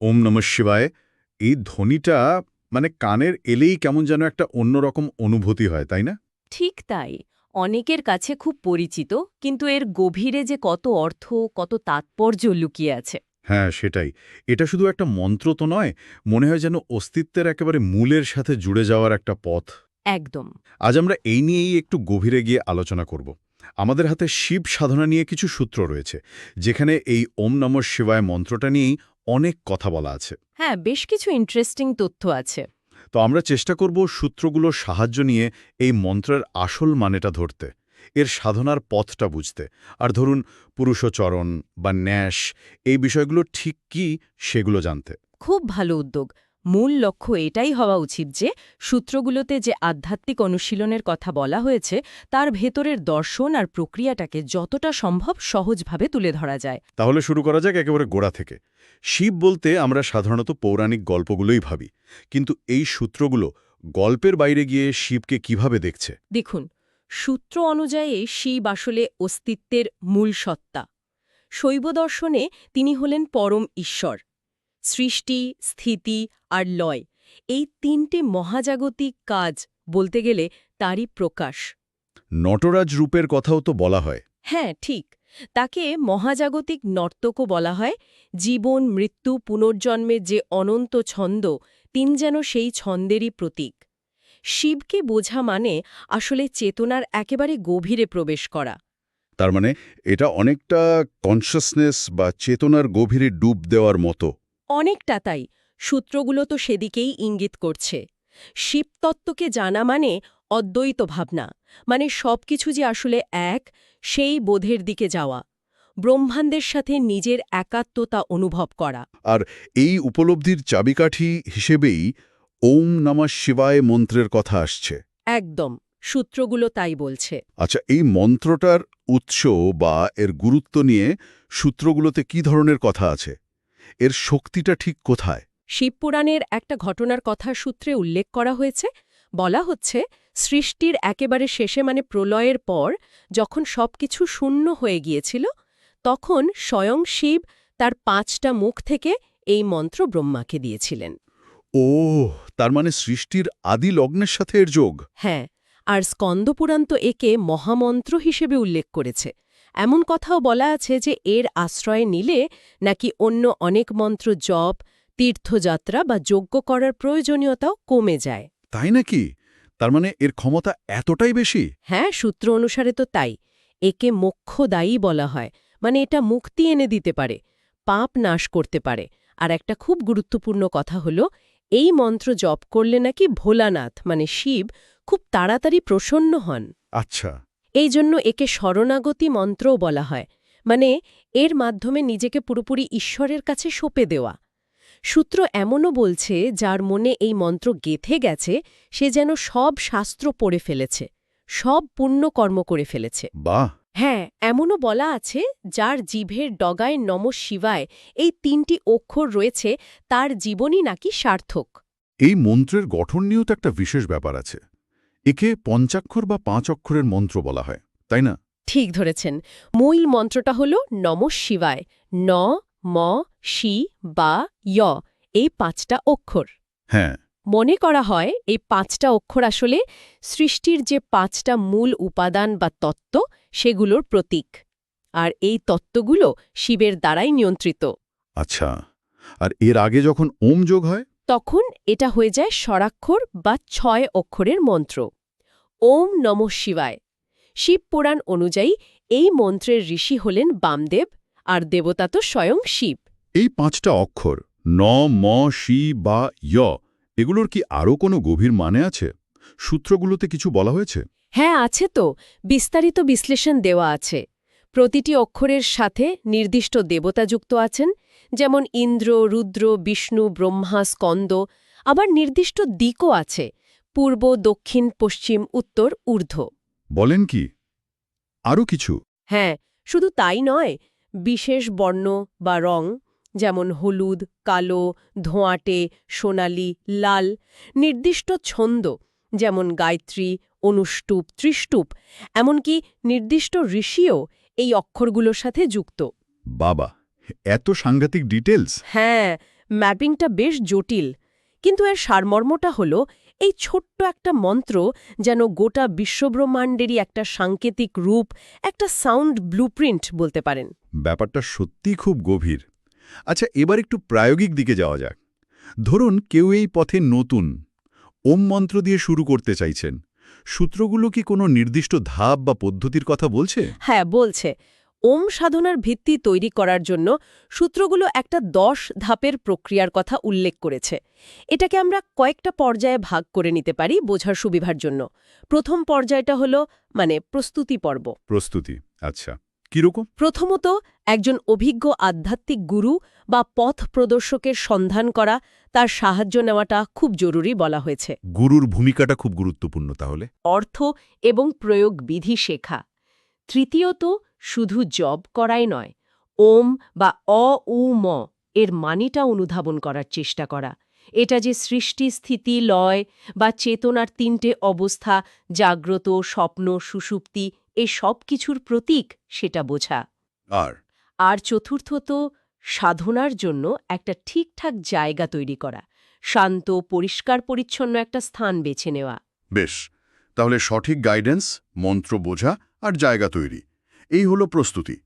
ওম নম শিবায় এই ধ্বনিটা মানে কানের এলেই কেমন যেন একটা অন্যরকম অনুভূতি হয় তাই না? ঠিক তাই। অনেকের কাছে খুব পরিচিত কিন্তু এর গভীরে যে কত অর্থ কত তাৎপর্য লুকিয়ে আছে। হ্যাঁ সেটাই। এটা শুধু একটা মন্ত্র তো নয় মনে হয় যেন অস্তিত্বের একেবারে মূলের সাথে জুড়ে যাওয়ার একটা পথ। একদম। আজ আমরা এই নিয়েই একটু গভীরে গিয়ে আলোচনা করব। আমাদের হাতে শিব সাধনা নিয়ে কিছু সূত্র রয়েছে যেখানে এই ওম নম শিবায় মন্ত্রটা নিয়েই অনেক কথা বলা আছে। হ্যাঁ বেশ কিছু ইন্টারেস্টিং তথ্য আছে। তো আমরা চেষ্টা করব সূত্রগুলোর সাহায্য নিয়ে এই মন্ত্রের আসল মানেটা ধরতে এর সাধনার পথটা বুঝতে। আর ধরুন পুরুষচরণ বা ন্যাস এই বিষয়গুলো ঠিক কি সেগুলো জানতে। খুব ভালো উদ্যোগ। মূল লক্ষ্য এটাই হওয়া উচিত যে সূত্রগুলোতে যে আধ্যাত্মিক অনুশীলনের কথা বলা হয়েছে তার ভেতরের দর্শন আর প্রক্রিয়াটাকে যতটা সম্ভব সহজভাবে তুলে ধরা যায়। তাহলে শুরু করা যাক একেবারে গোড়া থেকে। শিব বলতে আমরা সাধারণত পৌরাণিক গল্পগুলোই ভাবি কিন্তু এই সূত্রগুলো গল্পের বাইরে গিয়ে শিবকে কীভাবে দেখছে? দেখুন সূত্র অনুযায়ী শিব আসলে অস্তিত্বের মূল সত্তা। শৈব দর্শনে তিনি হলেন পরম ঈশ্বর। সৃষ্টি স্থিতি আর লয় এই তিনটে মহাজাগতিক কাজ বলতে গেলে তারই প্রকাশ। নটরাজ রূপের কথাও তো বলা হয়। হ্যাঁ ঠিক। তাকে মহাজাগতিক নর্তকও বলা হয়। জীবন মৃত্যু পুনর্জন্মের যে অনন্ত ছন্দ তিন যেন সেই ছন্দেরই প্রতীক। শিবকে বোঝা মানে আসলে চেতনার একেবারে গভীরে প্রবেশ করা। তার মানে এটা অনেকটা কনসাসনেস বা চেতনার গভীরে ডুব দেওয়ার মতো। অনেকটা তাই। সূত্রগুলো তো সেদিকেই ইঙ্গিত করছে। শিবতত্ত্বকে জানা মানে অদ্বৈত ভাবনা মানে সবকিছু যে আসলে এক সেই বোধের দিকে যাওয়া ব্রহ্মাণ্ডের সাথে নিজের একাত্মতা অনুভব করা। আর এই উপলব্ধির চাবিকাঠি হিসেবেই ওম নমঃ শিবায় মন্ত্রের কথা আসছে। একদম সূত্রগুলো তাই বলছে। আচ্ছা এই মন্ত্রটার উৎস বা এর গুরুত্ব নিয়ে সূত্রগুলোতে কি ধরনের কথা আছে? এর শক্তিটা ঠিক কোথায়? শিবপুরাণের একটা ঘটনার কথা সূত্রে উল্লেখ করা হয়েছে বলা হচ্ছে সৃষ্টির একেবারে শেষে মানে প্রলয়ের পর যখন সবকিছু শূন্য হয়ে গিয়েছিল তখন স্বয়ং শিব তার পাঁচটা মুখ থেকে এই মন্ত্র ব্রহ্মাকে দিয়েছিলেন। ও তার মানে সৃষ্টির আদি লগ্নের সাথে এর যোগ। হ্যাঁ আর স্কন্দপুরাণ তো একে মহামন্ত্র হিসেবে উল্লেখ করেছে। এমন কথাও বলা আছে যে এর আশ্রয় নিলে নাকি অন্য অনেক মন্ত্র জপ তীর্থযাত্রা বা যজ্ঞ করার প্রয়োজনীয়তাও কমে যায়। তাই নাকি? তার মানে এর ক্ষমতা এতটাই বেশি? হ্যাঁ সূত্র অনুসারে তো তাই। একে মোক্ষদায়ী বলা হয়। মানে এটা মুক্তি এনে দিতে পারে পাপ নাশ করতে পারে। আর একটা খুব গুরুত্বপূর্ণ কথা হলো এই মন্ত্র জপ করলে নাকি ভোলানাথ মানে শিব খুব তাড়াতাড়ি প্রসন্ন হন। আচ্ছা। এই জন্য একে শরণাগতি মন্ত্রও বলা হয়। মানে এর মাধ্যমে নিজেকে পুরোপুরি ঈশ্বরের কাছে সঁপে দেওয়া। সূত্র এমনও বলছে যার মনে এই মন্ত্র গেথে গেছে সে যেন সব শাস্ত্র পড়ে ফেলেছে সব পুণ্য কর্ম করে ফেলেছে। বাহ! হ্যাঁ এমনও বলা আছে যার জিভের ডগায় নম শিবায় এই তিনটি অক্ষর রয়েছে তার জীবনই নাকি সার্থক। এই মন্ত্রের গঠন নিয়েও তো একটা বিশেষ ব্যাপার আছে। একে পঞ্চাক্ষর বা পাঁচ অক্ষরের মন্ত্র বলা হয় তাই না? ঠিক ধরেছেন। মূল মন্ত্রটা হল নম শিবায় ন ম শি বা য় এই পাঁচটা অক্ষর। হ্যাঁ। মনে করা হয় এই পাঁচটা অক্ষর আসলে সৃষ্টির যে পাঁচটা মূল উপাদান বা তত্ত্ব সেগুলোর প্রতীক। আর এই তত্ত্বগুলো শিবের দ্বারাই নিয়ন্ত্রিত। আচ্ছা আর এর আগে যখন ওম যোগ হয়? তখন এটা হয়ে যায় স্বরাক্ষর বা ছয় অক্ষরের মন্ত্র। ওম নম শিবায়। শিব পুরাণ অনুযায়ী এই মন্ত্রের ঋষি হলেন বামদেব আর দেবতা তো স্বয়ং শিব। এই পাঁচটা অক্ষর ন ম শি বা য় এগুলোর কি আরও কোনো গভীর মানে আছে? সূত্রগুলোতে কিছু বলা হয়েছে? হ্যাঁ আছে তো। বিস্তারিত বিশ্লেষণ দেওয়া আছে। প্রতিটি অক্ষরের সাথে নির্দিষ্ট দেবতা যুক্ত আছেন যেমন ইন্দ্র রুদ্র বিষ্ণু ব্রহ্মা স্কন্দ। আবার নির্দিষ্ট দিকও আছে পূর্ব দক্ষিণ পশ্চিম উত্তর ঊর্ধ্ব। বলেন কি? আরও কিছু? হ্যাঁ শুধু তাই নয় বিশেষ বর্ণ বা রং যেমন হলুদ কালো ধোঁয়াটে সোনালি লাল নির্দিষ্ট ছন্দ যেমন গায়ত্রী অনুষ্টুপ ত্রিষ্টুপ এমনকি নির্দিষ্ট ঋষিও এই অক্ষরগুলোর সাথে যুক্ত। বাবা এত সাংঘাতিক ডিটেলস হ্যাঁ ম্যাপিংটা বেশ জটিল কিন্তু এর সারমর্মটা হলো এই ছোট্ট একটা মন্ত্র যেন গোটা বিশ্বব্রহ্মাণ্ডেরই একটা সাংকেতিক রূপ একটা সাউন্ড ব্লুপ্রিন্ট বলতে পারেন। ব্যাপারটা সত্যি খুব গভীর। আচ্ছা এবার একটু প্রায়োগিক দিকে যাওয়া যাক। ধরুন কেউ এই পথে নতুন ওম মন্ত্র দিয়ে শুরু করতে চাইছেন। সূত্রগুলো কি কোনো নির্দিষ্ট ধাপ বা পদ্ধতির কথা বলছে? হ্যাঁ বলছে। ওম সাধনার ভিত্তি তৈরি করার জন্য সূত্রগুলো একটা দশ ধাপের প্রক্রিয়ার কথা উল্লেখ করেছে। এটাকে আমরা কয়েকটা পর্যায়ে ভাগ করে নিতে পারি বোঝার সুবিধার জন্য। প্রথম পর্যায়টা হলো মানে প্রস্তুতি পর্ব। প্রস্তুতি আচ্ছা। কীরকম? প্রথমত একজন অভিজ্ঞ আধ্যাত্মিক গুরু বা পথ প্রদর্শকের সন্ধান করা তার সাহায্য নেওয়াটা খুব জরুরি বলা হয়েছে। গুরুর ভূমিকাটা খুব গুরুত্বপূর্ণ তাহলে। অর্থ এবং প্রয়োগ বিধি শেখা। তৃতীয়ত শুধু জব করাই নয় ওম বা অ উ ম এর মানিটা অনুধাবন করার চেষ্টা করা। এটা যে সৃষ্টি স্থিতি লয় বা চেতনার তিনটে অবস্থা জাগ্রত স্বপ্ন সুষুপ্তি এ সব কিছুর প্রতীক সেটা বোঝা। আর? আর চতুর্থত সাধনার জন্য একটা ঠিকঠাক জায়গা তৈরি করা শান্ত পরিষ্কার পরিচ্ছন্ন একটা স্থান বেছে নেওয়া। বেশ তাহলে সঠিক গাইডেন্স মন্ত্র বোঝা আর জায়গা তৈরি। এই হলো প্রস্তুতি।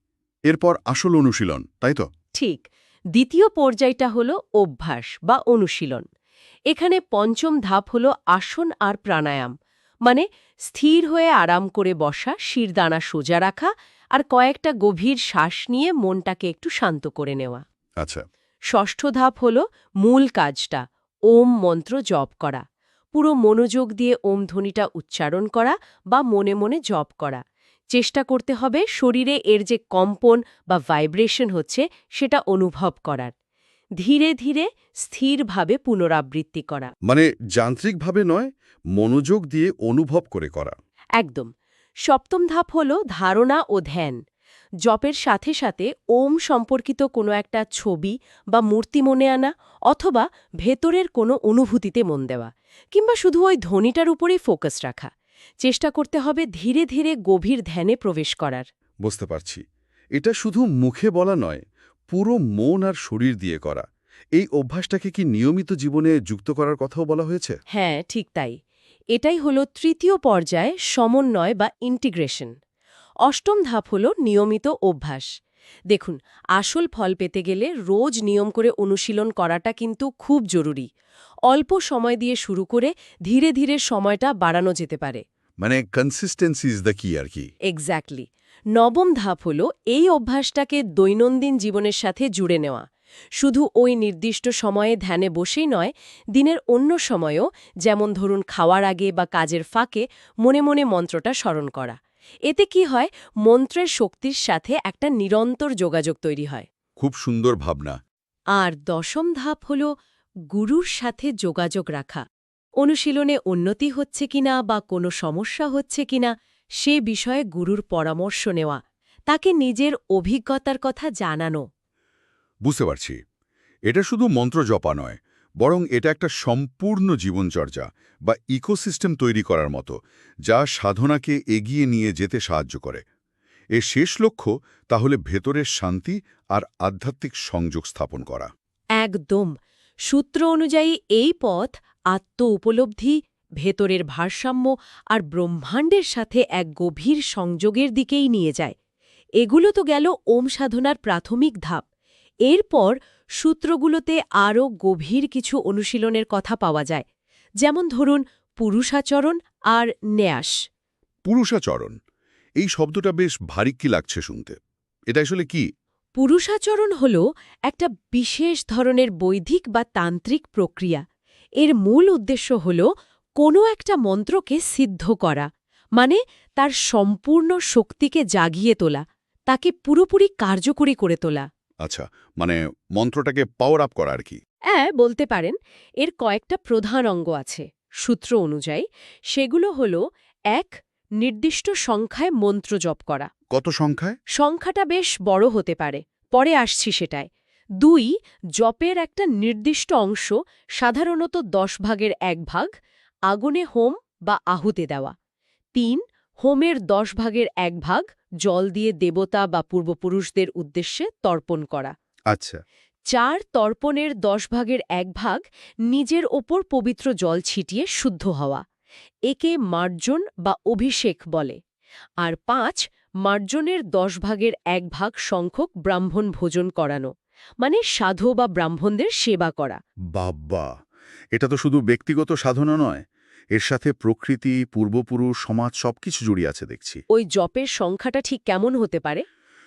এরপর আসল অনুশীলন তাই তো? ঠিক। দ্বিতীয় পর্যায়টা হল অভ্যাস বা অনুশীলন। এখানে পঞ্চম ধাপ হল আসন আর প্রাণায়াম। মানে স্থির হয়ে আরাম করে বসা শিরদানা সোজা রাখা আর কয়েকটা গভীর শ্বাস নিয়ে মনটাকে একটু শান্ত করে নেওয়া। আচ্ছা। ষষ্ঠ ধাপ হল মূল কাজটা ওম মন্ত্র জপ করা। পুরো মনোযোগ দিয়ে ওম ধ্বনিটা উচ্চারণ করা বা মনে মনে জপ করা। চেষ্টা করতে হবে শরীরে এর যে কম্পন বা ভাইব্রেশন হচ্ছে সেটা অনুভব করার। ধীরে ধীরে স্থিরভাবে পুনরাবৃত্তি করা। মানে যান্ত্রিকভাবে নয় মনোযোগ দিয়ে অনুভব করে করা। একদম। সপ্তম ধাপ হল ধারণা ও ধ্যান। জপের সাথে সাথে ওম সম্পর্কিত কোনো একটা ছবি বা মূর্তি মনে আনা অথবা ভেতরের কোনো অনুভূতিতে মন দেওয়া কিংবা শুধু ওই ধ্বনিটার উপরেই ফোকাস রাখা। চেষ্টা করতে হবে ধীরে ধীরে গভীর ধ্যানে প্রবেশ করার। বুঝতে পারছি। এটা শুধু মুখে বলা নয় পুরো মন আর শরীর দিয়ে করা। এই অভ্যাসটাকে কি নিয়মিত জীবনে যুক্ত করার কথাও বলা হয়েছে? হ্যাঁ ঠিক তাই। এটাই হলো তৃতীয় পর্যায়ে সমন্বয় বা ইন্টিগ্রেশন। অষ্টম ধাপ হল নিয়মিত অভ্যাস। দেখুন আসল ফল পেতে গেলে রোজ নিয়ম করে অনুশীলন করাটা কিন্তু খুব জরুরি। অল্প সময় দিয়ে শুরু করে ধীরে ধীরে সময়টা বাড়ানো যেতে পারে। মানে কনসিস্টেন্সি ইজ দ্য কি আর কি। এক্স্যাক্টলি নবম ধাপ হল এই অভ্যাসটাকে দৈনন্দিন জীবনের সাথে জুড়ে নেওয়া। শুধু ওই নির্দিষ্ট সময়ে ধ্যানে বসেই নয় দিনের অন্য সময়েও যেমন ধরুন খাওয়ার আগে বা কাজের ফাঁকে মনে মনে মন্ত্রটা স্মরণ করা। এতে কি হয় মন্ত্রের শক্তির সাথে একটা নিরন্তর যোগাযোগ তৈরি হয়। খুব সুন্দর ভাবনা। আর দশম ধাপ হল গুরুর সাথে যোগাযোগ রাখা। অনুশীলনে উন্নতি হচ্ছে কিনা বা কোনো সমস্যা হচ্ছে কিনা সে বিষয়ে গুরুর পরামর্শ নেওয়া তাকে নিজের অভিজ্ঞতার কথা জানানো। বুঝতে পারছি। এটা শুধু মন্ত্র জপা নয় বরং এটা একটা সম্পূর্ণ জীবনচর্যা বা ইকোসিস্টেম তৈরি করার মতো যা সাধনাকে এগিয়ে নিয়ে যেতে সাহায্য করে। এর শেষ লক্ষ্য তাহলে ভেতরের শান্তি আর আধ্যাত্মিক সংযোগ স্থাপন করা। একদম। সূত্র অনুযায়ী এই পথ আত্ম উপলব্ধি ভেতরের ভারসাম্য আর ব্রহ্মাণ্ডের সাথে এক গভীর সংযোগের দিকেই নিয়ে যায়। এগুলো তো গেল ওম সাধনার প্রাথমিক ধাপ। এরপর সূত্রগুলোতে আরও গভীর কিছু অনুশীলনের কথা পাওয়া যায়। যেমন ধরুন পুরুষাচরণ আর ন্যাস। পুরুষাচরণ? এই শব্দটা বেশ ভারিক্কি লাগছে শুনতে। এটা আসলে কি? পুরুষাচরণ হল একটা বিশেষ ধরনের বৈদিক বা তান্ত্রিক প্রক্রিয়া। এর মূল উদ্দেশ্য হল কোনো একটা মন্ত্রকে সিদ্ধ করা মানে তার সম্পূর্ণ শক্তিকে জাগিয়ে তোলা তাকে পুরোপুরি কার্যকরী করে তোলা। আচ্ছা মানে মন্ত্রটাকে পাওয়ার আপ করা আর কি। হ্যাঁ বলতে পারেন এর কয়েকটা প্রধান অঙ্গ আছে। সূত্র অনুযায়ী সেগুলো হল এক নির্দিষ্ট সংখ্যায় মন্ত্র জপ করা। কত সংখ্যায়? সংখ্যাটা বেশ বড় হতে পারে পরে আসছি সেটায়। দুই জপের একটা নির্দিষ্ট অংশ সাধারণত দশ ভাগের এক ভাগ আগুনে হোম বা আহুতে দেওয়া। তিন হোমের দশ ভাগের এক ভাগ জল দিয়ে দেবতা বা পূর্বপুরুষদের উদ্দেশ্যে তর্পণ করা। আচ্ছা। চার তর্পণের দশ ভাগের এক ভাগ নিজের ওপর পবিত্র জল ছিটিয়ে শুদ্ধ হওয়া। একে মার্জন বা অভিষেক বলে। আর পাঁচ মার্জনের দশ ভাগের এক ভাগ সংখ্যক ব্রাহ্মণ ভোজন করানো। মানে সাধু বা ব্রাহ্মণদের সেবা করা। বাব্বা এটা তো শুধু ব্যক্তিগত সাধনা নয় এর সাথে প্রকৃতি পূর্বপুরুষ সমাজ সবকিছু জড়িয়ে আছে দেখছি। ওই জপের সংখ্যাটা ঠিক কেমন হতে পারে?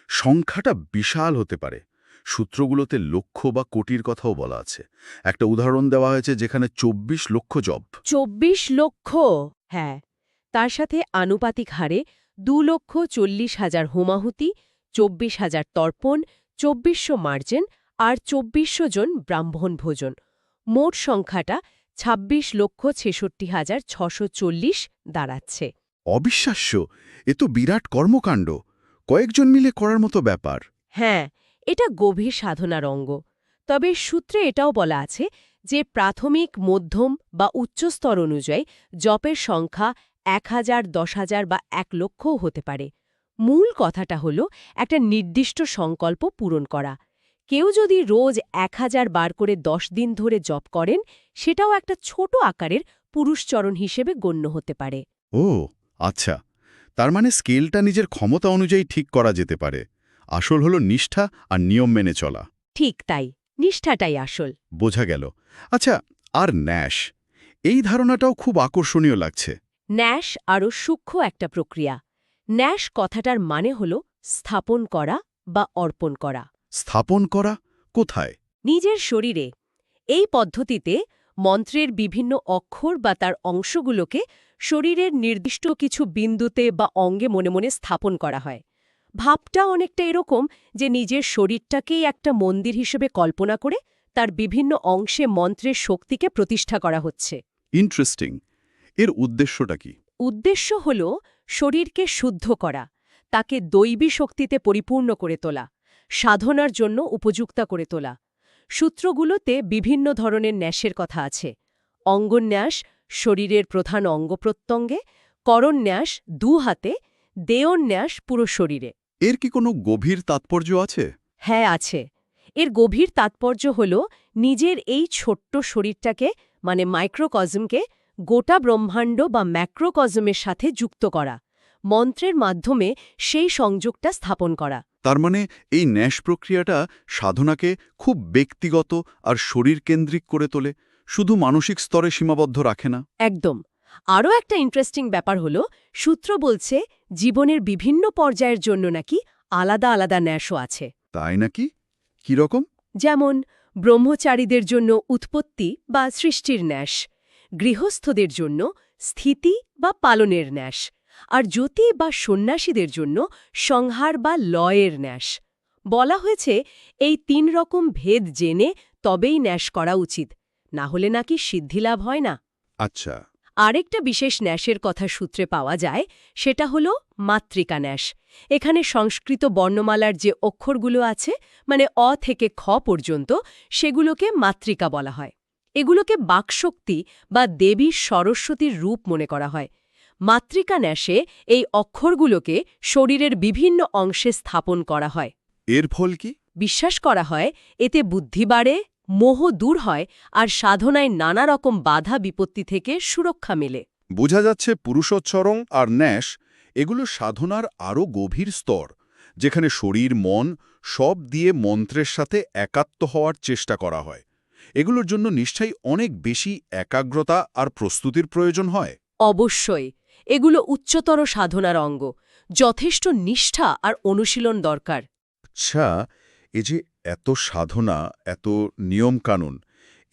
সংখ্যাটা বিশাল হতে পারে। সূত্রগুলোতে লক্ষ বা কোটির কথাও বলা আছে। একটা উদাহরণ দেওয়া হয়েছে যেখানে চব্বিশ লক্ষ জব চব্বিশ লক্ষ? হ্যাঁ তার সাথে আনুপাতিক হারে দু লক্ষ চল্লিশ হাজার হোমাহুতি চব্বিশ হাজার তর্পণ চব্বিশশো মার্জেন আর চব্বিশশো জন ব্রাহ্মণ ভোজন। মোট সংখ্যাটা ২৬ লক্ষ ছেষট্টি হাজার ছশো চল্লিশ দাঁড়াচ্ছে। অবিশ্বাস্য! এ তো বিরাট কর্মকাণ্ড। কয়েকজন মিলে করার মতো ব্যাপার। হ্যাঁ এটা গভীর সাধনার অঙ্গ। তবে সূত্রে এটাও বলা আছে যে প্রাথমিক মধ্যম বা উচ্চস্তর অনুযায়ী জপের সংখ্যা এক হাজার দশ হাজার বা এক লক্ষও হতে পারে। মূল কথাটা হল একটা নির্দিষ্ট সংকল্প পূরণ করা। কেউ যদি রোজ এক হাজার বার করে দশ দিন ধরে জপ করেন সেটাও একটা ছোট আকারের পুরুষচরণ হিসেবে গণ্য হতে পারে। ও আচ্ছা। তার মানে স্কেলটা নিজের ক্ষমতা অনুযায়ী ঠিক করা যেতে পারে। আসল হলো নিষ্ঠা আর নিয়ম মেনে চলা। ঠিক তাই নিষ্ঠাটাই আসল। বোঝা গেল। আচ্ছা আর ন্যাশ এই ধারণাটাও খুব আকর্ষণীয় লাগছে। ন্যাশ আরও সূক্ষ্ম একটা প্রক্রিয়া। ন্যাশ কথাটার মানে হল স্থাপন করা বা অর্পণ করা। স্থাপন করা? কোথায়? নিজের শরীরে। এই পদ্ধতিতে মন্ত্রের বিভিন্ন অক্ষর বা তার অংশগুলোকে শরীরের নির্দিষ্ট কিছু বিন্দুতে বা অঙ্গে মনে মনে স্থাপন করা হয়। ভাবটা অনেকটা এরকম যে নিজের শরীরটাকেই একটা মন্দির হিসেবে কল্পনা করে তার বিভিন্ন অংশে মন্ত্রের শক্তিকে প্রতিষ্ঠা করা হচ্ছে। ইন্টারেস্টিং। এর উদ্দেশ্যটা কি? উদ্দেশ্য হল শরীরকে শুদ্ধ করা তাকে দৈবী শক্তিতে পরিপূর্ণ করে তোলা সাধনার জন্য উপযুক্তা করে তোলা। সূত্রগুলোতে বিভিন্ন ধরনের ন্যাসের কথা আছে। অঙ্গন্যাস শরীরের প্রধান অঙ্গপ্রত্যঙ্গে করন্যাস দু হাতে দেয়ন্যাস পুরো শরীরে। এর কি কোনো গভীর তাৎপর্য আছে? হ্যাঁ আছে। এর গভীর তাৎপর্য হল নিজের এই ছোট্ট শরীরটাকে মানে মাইক্রোকজমকে গোটা ব্রহ্মাণ্ড বা ম্যাক্রোকজমের সাথে যুক্ত করা মন্ত্রের মাধ্যমে সেই সংযোগটা স্থাপন করা। তার মানে এই ন্যাশ প্রক্রিয়াটা সাধনাকে খুব ব্যক্তিগত আর শরীর কেন্দ্রিক করে তোলে শুধু মানসিক স্তরে সীমাবদ্ধ রাখে না। একদম। আরও একটা ইন্টারেস্টিং ব্যাপার হল সূত্র বলছে জীবনের বিভিন্ন পর্যায়ের জন্য নাকি আলাদা আলাদা ন্যাসও আছে। তাই নাকি? কীরকম যেমন ব্রহ্মচারীদের জন্য উৎপত্তি বা সৃষ্টির ন্যাস। গৃহস্থদের জন্য স্থিতি বা পালনের ন্যাস আর জ্যোতি বা সন্ন্যাসীদের জন্য সংহার বা লয়ের ন্যাস। বলা হয়েছে এই তিন রকম ভেদ জেনে তবেই ন্যাস করা উচিত না হলে নাকি সিদ্ধিলাভ হয় না। আচ্ছা। আরেকটা বিশেষ ন্যাসের কথা সূত্রে পাওয়া যায় সেটা হল মাতৃকা ন্যাস। এখানে সংস্কৃত বর্ণমালার যে অক্ষরগুলো আছে মানে অ থেকে খ পর্যন্ত সেগুলোকে মাতৃকা বলা হয়। এগুলোকে বাকশক্তি বা দেবী সরস্বতীর রূপ মনে করা হয়। মাতৃকা ন্যাসে এই অক্ষরগুলোকে শরীরের বিভিন্ন অংশে স্থাপন করা হয়। এর ফল কি? বিশ্বাস করা হয় এতে বুদ্ধি বাড়ে মোহ দূর হয় আর সাধনায় নানা রকম বাধা বিপত্তি থেকে সুরক্ষা মেলে। বোঝা যাচ্ছে পুরুষোচ্চরণ আর ন্যাশ এগুলো সাধনার আরও গভীর স্তর যেখানে শরীর মন সব দিয়ে মন্ত্রের সাথে একাত্ম হওয়ার চেষ্টা করা হয়। এগুলোর জন্য নিশ্চয়ই অনেক বেশি একাগ্রতা আর প্রস্তুতির প্রয়োজন হয়। অবশ্যই এগুলো উচ্চতর সাধনার অঙ্গ যথেষ্ট নিষ্ঠা আর অনুশীলন দরকার। আচ্ছা এ যে এত সাধনা এত নিয়মকানুন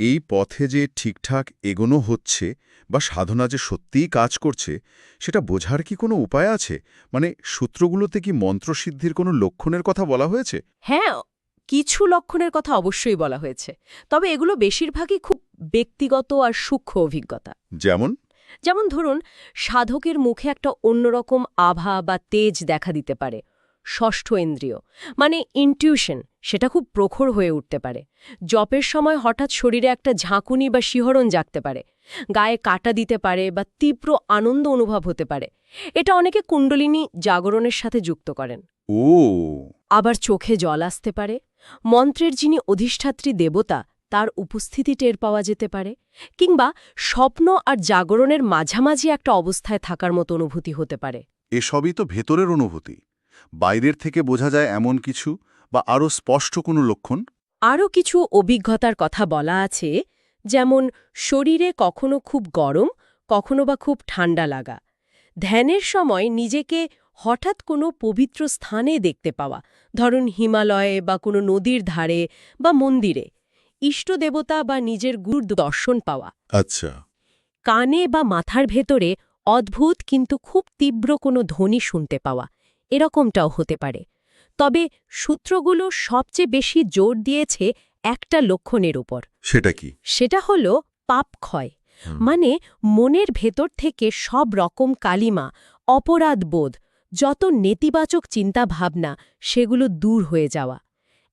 এই পথে যে ঠিকঠাক এগোনো হচ্ছে বা সাধনা যে সত্যিই কাজ করছে সেটা বোঝার কি কোনো উপায় আছে? মানে সূত্রগুলোতে কি মন্ত্রসিদ্ধির কোনো লক্ষণের কথা বলা হয়েছে? হ্যাঁ কিছু লক্ষণের কথা অবশ্যই বলা হয়েছে। তবে এগুলো বেশিরভাগই খুব ব্যক্তিগত আর সূক্ষ্ম অভিজ্ঞতা। যেমন? যেমন ধরুন সাধকের মুখে একটা অন্যরকম আভা বা তেজ দেখা দিতে পারে ষষ্ঠ ইন্দ্রিয় মানে ইনটিউশন সেটা খুব প্রখর হয়ে উঠতে পারে। জপের সময় হঠাৎ শরীরে একটা ঝাঁকুনি বা শিহরণ জাগতে পারে গায়ে কাটা দিতে পারে বা তীব্র আনন্দ অনুভব হতে পারে। এটা অনেকে কুণ্ডলিনী জাগরণের সাথে যুক্ত করেন। ও। আবার চোখে জল আসতে পারে। মন্ত্রের যিনি অধিষ্ঠাত্রী দেবতা তার উপস্থিতি টের পাওয়া যেতে পারে। কিংবা স্বপ্ন আর জাগরণের মাঝামাঝি একটা অবস্থায় থাকার মতো অনুভূতি হতে পারে। এসবই তো ভেতরের অনুভূতি। বাইরের থেকে বোঝা যায় এমন কিছু বা আরও স্পষ্ট কোনো লক্ষণ? আরও কিছু অভিজ্ঞতার কথা বলা আছে যেমন শরীরে কখনো খুব গরম কখনো বা খুব ঠান্ডা লাগা। ধ্যানের সময় নিজেকে হঠাৎ কোনো পবিত্র স্থানে দেখতে পাওয়া ধরুন হিমালয়ে বা কোনো নদীর ধারে বা মন্দিরে ইষ্টদেবতা বা নিজের গুরুর দর্শন পাওয়া। আচ্ছা। কানে বা মাথার ভেতরে অদ্ভুত কিন্তু খুব তীব্র কোনো ধ্বনি শুনতে পাওয়া এরকমটাও হতে পারে। তবে সূত্রগুলো সবচেয়ে বেশি জোর দিয়েছে একটা লক্ষণের উপর। সেটা কি? সেটা হল পাপ ক্ষয় মানে মনের ভেতর থেকে সব রকম কালিমা অপরাধ বোধ যত নেতিবাচক চিন্তাভাবনা সেগুলো দূর হয়ে যাওয়া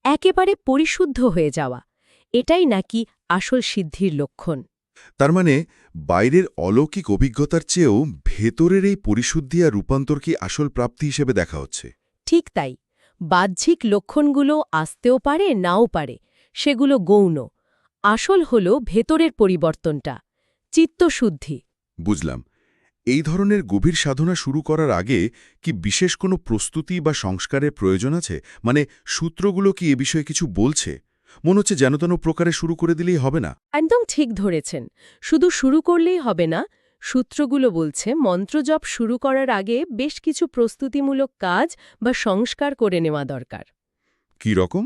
একেবারে পরিশুদ্ধ হয়ে যাওয়া এটাই নাকি আসল সিদ্ধির লক্ষণ। তার মানে বাইরের অলৌকিক অভিজ্ঞতার চেয়েও ভেতরের এই পরিশুদ্ধি আর রূপান্তর কি আসল প্রাপ্তি হিসেবে দেখা হচ্ছে? ঠিক তাই। বাহ্যিক লক্ষণগুলো আসতেও পারে নাও পারে সেগুলো গৌণ। আসল হল ভেতরের পরিবর্তনটা চিত্তশুদ্ধি। বুঝলাম। এই ধরনের গভীর সাধনা শুরু করার আগে কি বিশেষ কোনো প্রস্তুতি বা সংস্কারের প্রয়োজন আছে? মানে সূত্রগুলো কি এ বিষয়ে কিছু বলছে? মনে হচ্ছে যেন তেন প্রকারে শুরু করে দিলেই হবে না। একদম ঠিক ধরেছেন। শুধু শুরু করলেই হবে না সূত্রগুলো বলছে মন্ত্রজপ শুরু করার আগে বেশ কিছু প্রস্তুতিমূলক কাজ বা সংস্কার করে নেওয়া দরকার। কি রকম?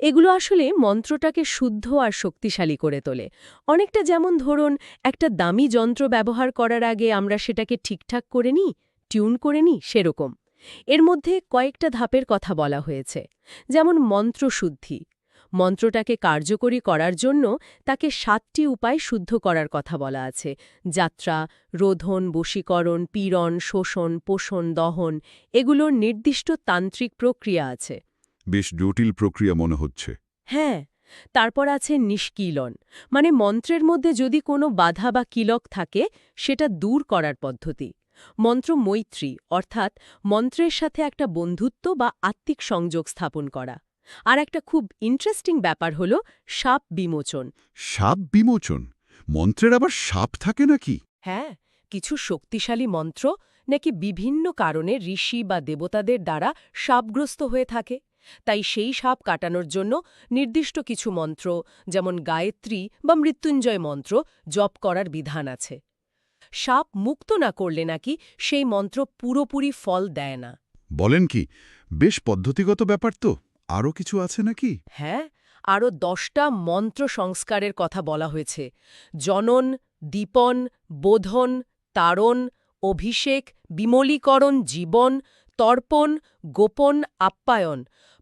এগুলো আসলে মন্ত্রটাকে শুদ্ধ আর শক্তিশালী করে তোলে। অনেকটা যেমন ধরুন, একটা দামি যন্ত্র ব্যবহার করার আগে আমরা সেটাকে ঠিকঠাক করে নিই টিউন করে নিই, সেরকম। এর মধ্যে কয়েকটা ধাপের কথা বলা হয়েছে। যেমন মন্ত্রশুদ্ধি। মন্ত্রটাকে কার্যকরী করার জন্য তাকে সাতটি উপায় শুদ্ধ করার কথা বলা আছে। যাত্রা, রোধন, বশীকরণ, পীড়ন, শোষণ, পোষণ, দহন, এগুলোর নির্দিষ্ট তান্ত্রিক প্রক্রিয়া আছে। বেশ জটিল প্রক্রিয়া মনে হচ্ছে। হ্যাঁ তারপর আছে নিষ্কিলন মানে মন্ত্রের মধ্যে যদি কোনো বাধা বা কিলক থাকে সেটা দূর করার পদ্ধতি। মন্ত্র মৈত্রী অর্থাৎ মন্ত্রের সাথে একটা বন্ধুত্ব বা আত্মিক সংযোগ স্থাপন করা। আর একটা খুব ইন্টারেস্টিং ব্যাপার হল সাপ বিমোচন। সাপ বিমোচন? মন্ত্রের আবার সাপ থাকে নাকি? হ্যাঁ কিছু শক্তিশালী মন্ত্র নাকি বিভিন্ন কারণে ঋষি বা দেবতাদের দ্বারা সাপগ্রস্ত হয়ে থাকে। তাই সেই সাপ কাটানোর জন্য নির্দিষ্ট কিছু মন্ত্র যেমন গায়ত্রী বা মৃত্যুঞ্জয় মন্ত্র জপ করার বিধান আছে। সাপ মুক্ত না করলে নাকি সেই মন্ত্র পুরোপুরি ফল দেয় না। বলেন কি বেশ পদ্ধতিগত ব্যাপার তো আরও কিছু আছে নাকি? হ্যাঁ আরও দশটা মন্ত্র সংস্কারের কথা বলা হয়েছে। জনন দীপন বোধন তারণ অভিষেক বিমলীকরণ জীবন তর্পণ গোপন আপ্যায়ন।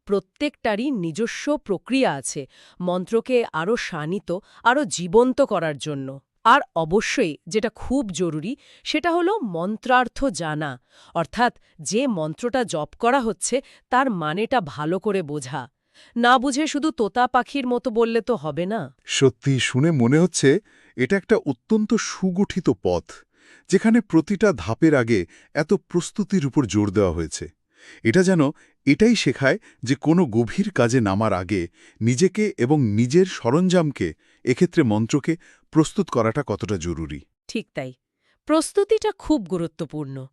প্রত্যেকটারই নিজস্ব প্রক্রিয়া আছে, মন্ত্রকে আরও শানিত আরও জীবন্ত করার জন্য। আর অবশ্যই যেটা খুব জরুরি, সেটা হলো মন্ত্রার্থ জানা, অর্থাৎ যে মন্ত্রটা জপ করা হচ্ছে, তার মানেটা ভালো করে বোঝা। না বুঝে শুধু তোতা পাখির মতো বললে তো হবে না। সত্যি শুনে মনে হচ্ছে এটা একটা অত্যন্ত সুগঠিত পথ, যেখানে প্রতিটা ধাপের আগে এত প্রস্তুতির উপর জোর দেওয়া হয়েছে। এটা যেন এটাই শেখায় যে কোনো গভীর কাজে নামার আগে নিজেকে এবং নিজের সরঞ্জামকে এক্ষেত্রে মন্ত্রকে প্রস্তুত করাটা কতটা জরুরি। ঠিক তাই। প্রস্তুতিটা খুব গুরুত্বপূর্ণ।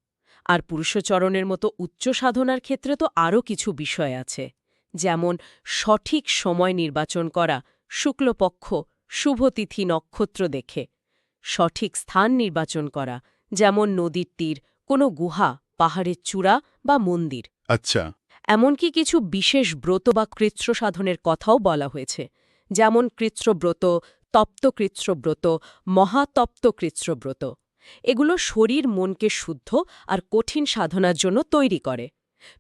আর পুরুষচরণের মতো উচ্চ সাধনার ক্ষেত্রে তো আরও কিছু বিষয় আছে। যেমন সঠিক সময় নির্বাচন করা, শুক্লপক্ষ, শুভতিথি নক্ষত্র দেখে। সঠিক স্থান নির্বাচন করা, যেমন নদীর তীর, কোনো গুহা পাহাড়ের চূড়া বা মন্দির। আচ্ছা। এমনকি কিছু বিশেষ ব্রত বা কৃচ্ছ সাধনের কথাও বলা হয়েছে যেমন কৃচ্ছব্রত মহাতপ্ত কৃচ্ছব্রত এগুলো শরীর মনকে শুদ্ধ আর কঠিন সাধনার জন্য তৈরি করে।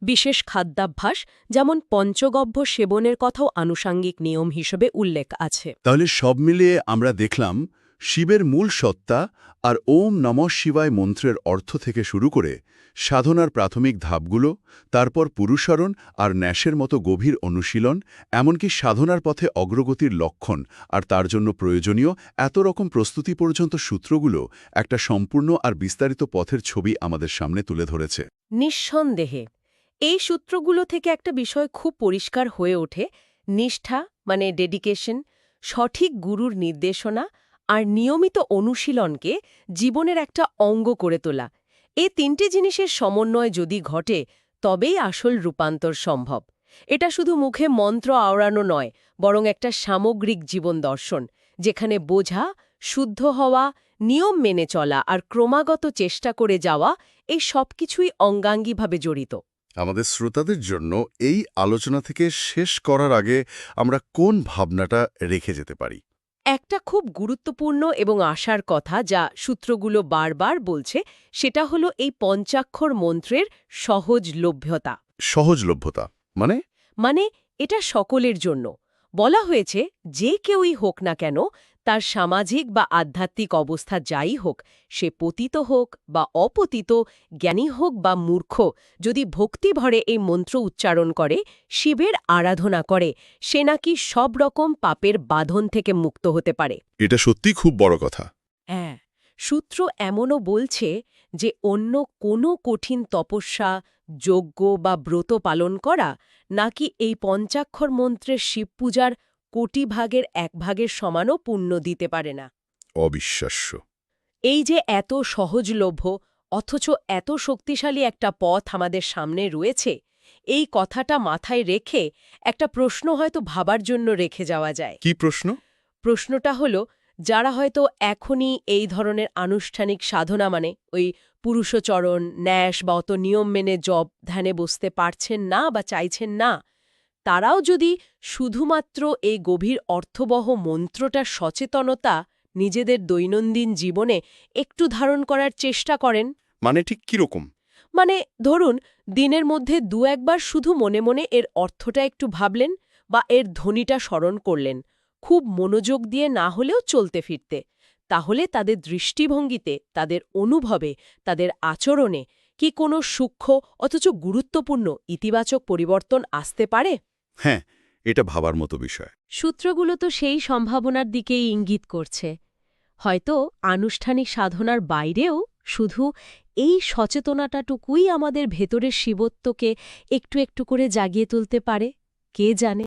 বিশেষ খাদ্যাভ্যাস যেমন পঞ্চগভ্য সেবনের কথাও আনুষাঙ্গিক নিয়ম হিসেবে উল্লেখ আছে। তাহলে সব মিলিয়ে আমরা দেখলাম শিবের মূল সত্তা আর ওম নম শিবায় মন্ত্রের অর্থ থেকে শুরু করে সাধনার প্রাথমিক ধাপগুলো, তারপর পুরুষরণ আর ন্যাসের মতো গভীর অনুশীলন, এমনকি সাধনার পথে অগ্রগতির লক্ষণ আর তার জন্য প্রয়োজনীয় এত রকম প্রস্তুতি পর্যন্ত সূত্রগুলো একটা সম্পূর্ণ আর বিস্তারিত পথের ছবি আমাদের সামনে তুলে ধরেছে। নিঃসন্দেহে, এই সূত্রগুলো থেকে একটা বিষয় খুব পরিষ্কার হয়ে ওঠে, নিষ্ঠা মানে ডেডিকেশন সঠিক গুরুর নির্দেশনা আর নিয়মিত অনুশীলনকে জীবনের একটা অঙ্গ করে তোলা। এ তিনটি জিনিসের সমন্বয় যদি ঘটে, তবেই আসল রূপান্তর সম্ভব। এটা শুধু মুখে মন্ত্র আওড়ানো নয়, বরং একটা সামগ্রিক জীবন দর্শন, যেখানে বোঝা, শুদ্ধ হওয়া, নিয়ম মেনে চলা আর ক্রমাগত চেষ্টা করে যাওয়া এই সবকিছুই অঙ্গাঙ্গিভাবে জড়িত। আমাদের শ্রোতাদের জন্য এই আলোচনা থেকে শেষ করার আগে আমরা কোন ভাবনাটা রেখে যেতে পারি? একটা খুব গুরুত্বপূর্ণ এবং আশার কথা যা সূত্রগুলো বারবার বলছে সেটা হলো এই পঞ্চাক্ষর মন্ত্রের সহজলভ্যতা সহজলভ্যতা মানে? মানে এটা সকলের জন্য। বলা হয়েছে যে কেউই হোক না কেন তার সামাজিক বা আধ্যাত্মিক অবস্থা যাই হোক সে পতিত হোক বা অপতিত জ্ঞানী হোক বা মূর্খ যদি ভক্তি ভরে এই মন্ত্র উচ্চারণ করে শিবের আরাধনা করে সে নাকি সব রকম পাপের বাঁধন থেকে মুক্ত হতে পারে। এটা সত্যি খুব বড় কথা। হ্যাঁ সূত্র এমনও বলছে যে অন্য কোনো কঠিন তপস্যা যজ্ঞ বা ব্রত পালন করা নাকি এই পঞ্চাক্ষর মন্ত্রের শিব পূজার কোটি ভাগের এক ভাগের সমানও পুণ্য দিতে পারে না। অবিশ্বাস্য। এই যে এত সহজলভ্য অথচ এত শক্তিশালী একটা পথ আমাদের সামনে রয়েছে এই কথাটা মাথায় রেখে একটা প্রশ্ন হয়তো ভাবার জন্য রেখে যাওয়া যায়। কি প্রশ্ন? প্রশ্নটা হলো যারা হয়তো এখনই এই ধরনের আনুষ্ঠানিক সাধনা মানে ওই পুরুষচরণ ন্যাস বা অত নিয়ম মেনে জব ধ্যানে বসতে পারছেন না বা চাইছেন না তারাও যদি শুধুমাত্র এই গভীর অর্থবহ মন্ত্রটার সচেতনতা নিজেদের দৈনন্দিন জীবনে একটু ধারণ করার চেষ্টা করেন? মানে ঠিক কীরকম? মানে ধরুন দিনের মধ্যে দু একবার শুধু মনে মনে এর অর্থটা একটু ভাবলেন বা এর ধ্বনিটা স্মরণ করলেন খুব মনোযোগ দিয়ে না হলেও চলতে ফিরতে। তাহলে তাদের দৃষ্টিভঙ্গিতে তাদের অনুভবে তাদের আচরণে কি কোনো সূক্ষ্ম অথচ গুরুত্বপূর্ণ ইতিবাচক পরিবর্তন আসতে পারে? হ্যাঁ এটা ভাবার মতো বিষয়। সূত্রগুলো তো সেই সম্ভাবনার দিকেই ইঙ্গিত করছে। হয়তো আনুষ্ঠানিক সাধনার বাইরেও শুধু এই সচেতনাটাটুকুই আমাদের ভেতরের শিবত্বকে একটু একটু করে জাগিয়ে তুলতে পারে, কে জানে?